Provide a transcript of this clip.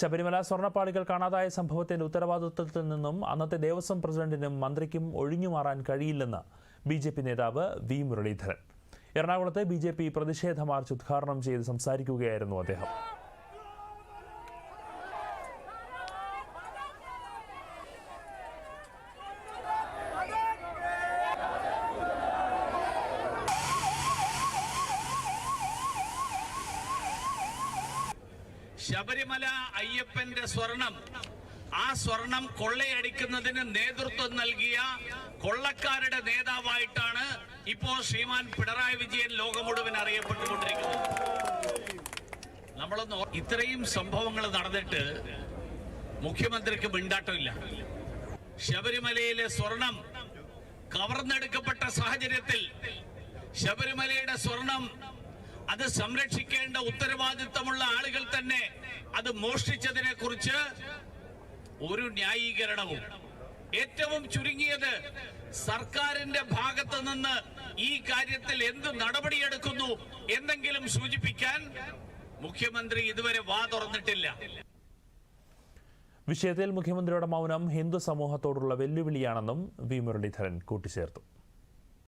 ശബരിമല സ്വർണപ്പാളികൾ കാണാതായ സംഭവത്തിന്റെ ഉത്തരവാദിത്വത്തിൽ നിന്നും അന്നത്തെ ദേവസ്വം പ്രസിഡന്റിനും മന്ത്രിക്കും ഒഴിഞ്ഞുമാറാൻ കഴിയില്ലെന്ന് ബി ജെ പി നേതാവ് വി മുരളീധരൻ. എറണാകുളത്ത് ബി ജെ പി പ്രതിഷേധ മാർച്ച് ഉദ്ഘാടനം ചെയ്ത് സംസാരിക്കുകയായിരുന്നു അദ്ദേഹം. ശബരിമല അയ്യപ്പന്റെ സ്വർണം. ആ സ്വർണം കൊള്ളയടിക്കുന്നതിന് നേതൃത്വം നൽകിയ കൊള്ളക്കാരുടെ നേതാവായിട്ടാണ് ഇപ്പോൾ ശ്രീമാൻ പിണറായി വിജയൻ ലോകം മുഴുവൻ അറിയപ്പെട്ടുകൊണ്ടിരിക്കുന്നത്. നമ്മളൊന്ന് ഇത്രയും സംഭവങ്ങൾ നടന്നിട്ട് മുഖ്യമന്ത്രിക്ക് മിണ്ടാട്ടമില്ല. ശബരിമലയിലെ സ്വർണം കവർന്നെടുക്കപ്പെട്ട സാഹചര്യത്തിൽ ശബരിമലയുടെ സ്വർണം അത് സംരക്ഷിക്കേണ്ട ഉത്തരവാദിത്തമുള്ള ആളുകൾ തന്നെ അത് മോഷ്ടിച്ചതിനെ കുറിച്ച് ഒരു ന്യായീകരണവും. ഏറ്റവും ചുരുങ്ങിയത് സർക്കാരിന്റെ ഭാഗത്ത് നിന്ന് ഈ കാര്യത്തിൽ എന്ത് നടപടിയെടുക്കുന്നു എന്തെങ്കിലും സൂചിപ്പിക്കാൻ മുഖ്യമന്ത്രി ഇതുവരെ വാ തുറന്നിട്ടില്ല. വിഷയത്തിൽ മുഖ്യമന്ത്രിയുടെ മൗനം ഹിന്ദു സമൂഹത്തോടുള്ള വെല്ലുവിളിയാണെന്നും വി മുരളീധരൻ കൂട്ടിച്ചേർത്തു.